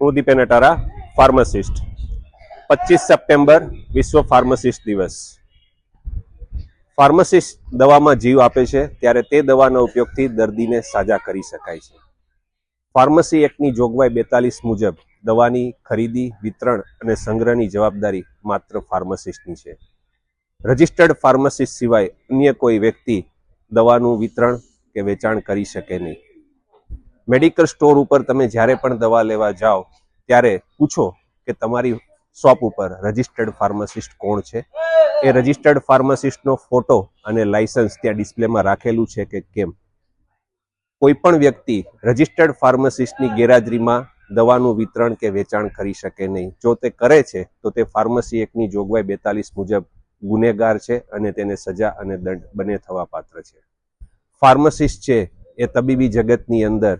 હું દીપેન અટારા ફાર્માસિસ્ટ. પચીસ સપ્ટેમ્બર વિશ્વ ફાર્માસિસ્ટ દિવસ. ફાર્માસિસ્ટ દવામાં જીવ આપે છે, ત્યારે તે દવાના ઉપયોગથી દર્દીને સાજા કરી શકાય છે. ફાર્મસી એક્ટની જોગવાઈ બેતાલીસ મુજબ દવાની ખરીદી, વિતરણ અને સંગ્રહની જવાબદારી માત્ર ફાર્માસિસ્ટની છે. રજિસ્ટર્ડ ફાર્માસિસ્ટ સિવાય અન્ય કોઈ વ્યક્તિ દવાનું વિતરણ કે વેચાણ કરી શકે નહીં. મેડિકલ સ્ટોર ઉપર તમે જ્યારે પણ દવા લેવા જાઓ, ત્યારે પૂછો કે તમારી શોપ ઉપર રજિસ્ટર્ડ ફાર્માસિસ્ટ કોણ છે? એ રજિસ્ટર્ડ ફાર્માસિસ્ટનો ફોટો અને લાયસન્સ ત્યાં ડિસ્પ્લેમાં રાખેલું છે કે કેમ? કોઈ પણ વ્યક્તિ રજિસ્ટર્ડ ફાર્માસિસ્ટની ગેરહાજરીમાં દવાનું વિતરણ કે વેચાણ કરી શકે નહીં. જો તે કરે છે, તો તે ફાર્મસી એક્ટની જોગવાઈ બેતાલીસ મુજબ ગુનેગાર છે અને તેને સજા અને દંડ બંને થવા પાત્ર છે. ફાર્મસિસ્ટ છે એ તબીબી જગતની અંદર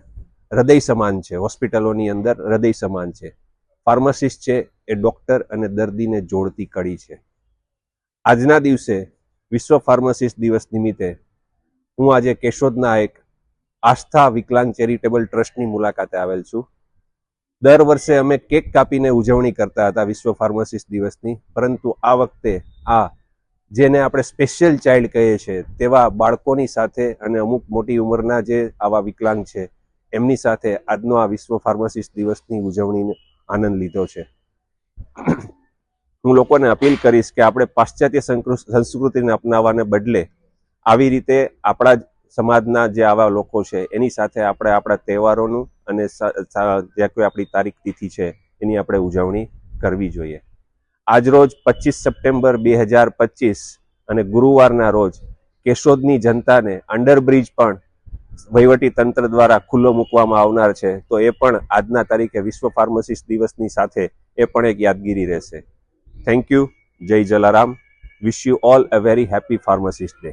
હૃદય સમાન છે. હોસ્પિટલોની અંદર હૃદય સમાન છે. ફાર્માસિસ્ટ છે, એ ડોક્ટર અને દર્દીને જોડતી કડી છે. આજના દિવસે વિશ્વ ફાર્માસિસ્ટ દિવસ નિમિત્તે હું આજે કેશોદના એક આસ્થા વિકલાંગ ચેરિટેબલ ટ્રસ્ટની મુલાકાતે આવેલ છું. દર વર્ષે અમે કેક કાપીને ઉજવણી કરતા હતા વિશ્વ ફાર્માસિસ્ટ દિવસની, પરંતુ આ વખતે આ જેને આપણે સ્પેશિયલ ચાઇલ્ડ કહીએ છીએ, તેવા બાળકોની સાથે અને અમુક મોટી ઉંમરના જે આવા વિકલાંગ છે એમની સાથે આજનો આ વિશ્વ ફાર્માસિસ્ટ દિવસની ઉજવણીનો આનંદ લીધો છે. હું લોકોને અપીલ કરીશ કે આપણે પાશ્ચાત્ય સંસ્કૃતિને અપનાવવાને બદલે આવી રીતે આપણા જ સમાજના જે આવા લોકો છે, એની સાથે આપણે આપણા તહેવારોનું અને સ- કોઈ આપણી તારીખ તિથિ છે, એની આપણે ઉજવણી કરવી જોઈએ. આજરોજ પચીસ સપ્ટેમ્બર બે હજાર પચીસ અને ગુરુવારના રોજ કેશોદની જનતાને અંડરબ્રિજ પણ વહીવટી તંત્ર દ્વારા ખુલ્લો મૂકવામાં આવનાર છે, તો એ પણ આજના તારીખે વિશ્વ ફાર્મસિસ્ટ દિવસની સાથે એ પણ એક યાદગીરી રહેશે. Thank you Jai Jalaram. Wish you all a very happy pharmacist day